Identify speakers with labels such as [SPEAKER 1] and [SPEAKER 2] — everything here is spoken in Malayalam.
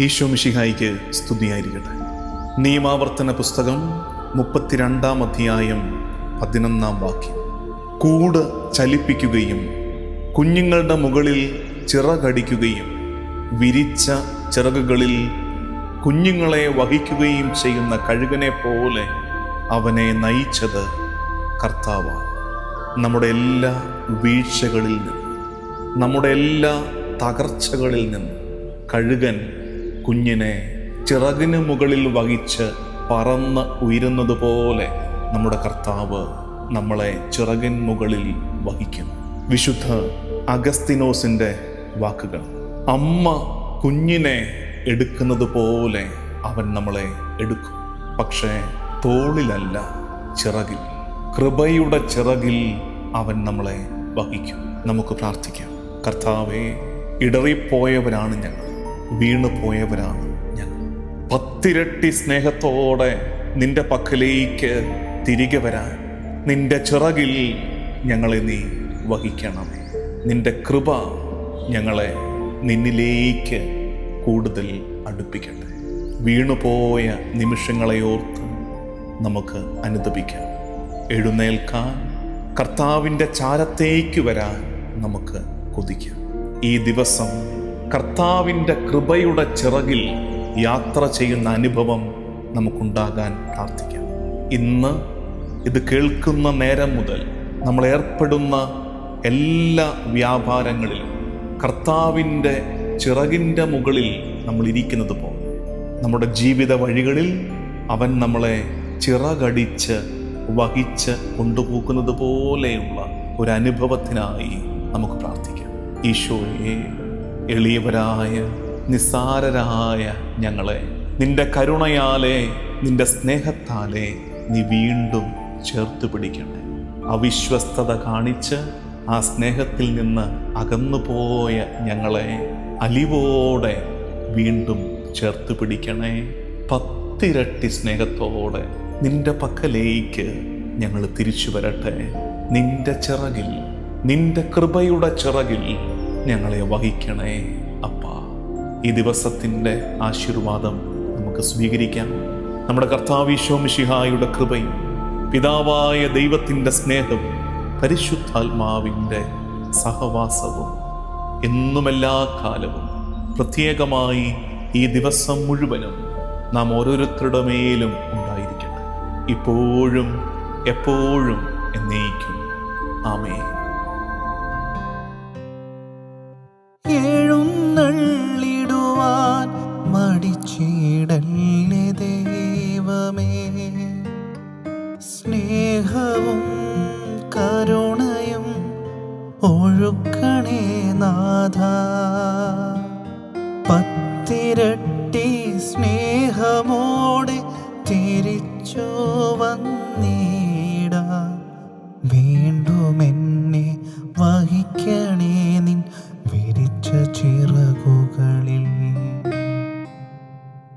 [SPEAKER 1] ഈശോ മിഷിഹായിക്ക് സ്തുതിയായിരിക്കട്ടെ. നിയമാവർത്തന പുസ്തകം മുപ്പത്തിരണ്ടാം അധ്യായം പതിനൊന്നാം വാക്യം. കൂട് ചലിപ്പിക്കുകയും കുഞ്ഞുങ്ങളുടെ മുകളിൽ ചിറകടിക്കുകയും വിരിച്ച ചിറകുകളിൽ കുഞ്ഞുങ്ങളെ വഹിക്കുകയും ചെയ്യുന്ന കഴുകനെ പോലെ അവനെ നയിച്ചത് കർത്താവാണ്. നമ്മുടെ എല്ലാ വീഴ്ചകളിൽ നിന്നും നമ്മുടെ എല്ലാ തകർച്ചകളിൽ നിന്നും കഴുകൻ കുഞ്ഞിനെ ചിറകിന് മുകളിൽ വഹിച്ച് പറന്ന് ഉയരുന്നത് പോലെ നമ്മുടെ കർത്താവ് നമ്മളെ ചിറകിൻ മുകളിൽ വഹിക്കുന്നു. വിശുദ്ധ അഗസ്തിനോസിന്റെ വാക്കുകൾ. അമ്മ കുഞ്ഞിനെ എടുക്കുന്നത് പോലെ അവൻ നമ്മളെ എടുക്കും. പക്ഷേ തോളിലല്ല ചിറകിൽ. കൃപയുടെ ചിറകിൽ അവൻ നമ്മളെ വഹിക്കും. നമുക്ക് പ്രാർത്ഥിക്കാം. കർത്താവെ ഇടറിപ്പോയവരാണ് ഞങ്ങൾ. വീണു പോയവരാണ് ഞങ്ങൾ പത്തിരട്ടി സ്നേഹത്തോടെ നിന്റെ പക്കലേക്ക് തിരികെ വരാൻ നിന്റെ ചിറകിൽ ഞങ്ങളെ നീ വഹിക്കണമേ നിന്റെ കൃപ ഞങ്ങളെ നിന്നിലേക്ക് കൂടുതൽ അടുപ്പിക്കട്ടെ. വീണുപോയ നിമിഷങ്ങളെ ഓർത്ത് നമുക്ക് അനുദപിക്കാം. എഴുന്നേൽക്കാൻ കർത്താവിന്റെ ചാരത്തേക്ക് വരാൻ നമുക്ക് കൊതിക്കാം. ഈ ദിവസം കർത്താവിന്റെ കൃപയുടെ ചിറകിൽ യാത്ര ചെയ്യുന്ന അനുഭവം നമുക്കുണ്ടാകാൻ പ്രാർത്ഥിക്കാം. ഇന്ന് ഇത് കേൾക്കുന്ന നേരം മുതൽ നമ്മൾ ഏർപ്പെടുന്ന എല്ലാ വ്യാപാരങ്ങളിലും കർത്താവിന്റെ ചിറകിന്റെ മുകളിൽ നമ്മൾ ഇരിക്കുന്നത് പോലെ നമ്മുടെ ജീവിത വഴികളിൽ അവൻ നമ്മളെ ചിറകടിച്ച് വഹിച്ച് കൊണ്ടുപോകുന്നത് പോലെയുള്ള ഒരു അനുഭവത്തിനായി നമുക്ക് പ്രാർത്ഥിക്കാം. ഈശോയെ എളിയവരായ നിസ്സാരരായ ഞങ്ങളെ. നിന്റെ കരുണയാലെ നിന്റെ സ്നേഹത്താലെ നീ വീണ്ടും ചേർത്ത് പിടിക്കണേ അവിശ്വസ്തത കാണിച്ച് ആ സ്നേഹത്തിൽ നിന്ന് അകന്നുപോയ ഞങ്ങളെ അലിവോടെ വീണ്ടും ചേർത്ത് പിടിക്കണേ. പത്തിരട്ടി സ്നേഹത്തോടെ നിന്റെ പക്കലേക്ക് ഞങ്ങൾ തിരിച്ചു വരട്ടെ. നിന്റെ ചിറകിൽ നിന്റെ കൃപയുടെ ചിറകിൽ ഞങ്ങളെ വഹിക്കണേ അപ്പ. ഈ ദിവസത്തിന്റെ ആശീർവാദം നമുക്ക് സ്വീകരിക്കാം. നമ്മുടെ കർത്താവീശോ മിഷിഹായുടെ കൃപയും പിതാവായ ദൈവത്തിന്റെ സ്നേഹവും പരിശുദ്ധാത്മാവിന്റെ സഹവാസവും എന്നുമെല്ലാ കാലവും പ്രത്യേകമായി ഈ ദിവസം മുഴുവനും നാം ഓരോരുത്തരുടെ മേലും ഉണ്ടായിരിക്കട്ടെ. ഇപ്പോഴും എപ്പോഴും എന്നേക്കും. ആമേ
[SPEAKER 2] സ്നേഹവും കരുണയും ഒഴുക്കണേ നാഥ. പത്തിരട്ടി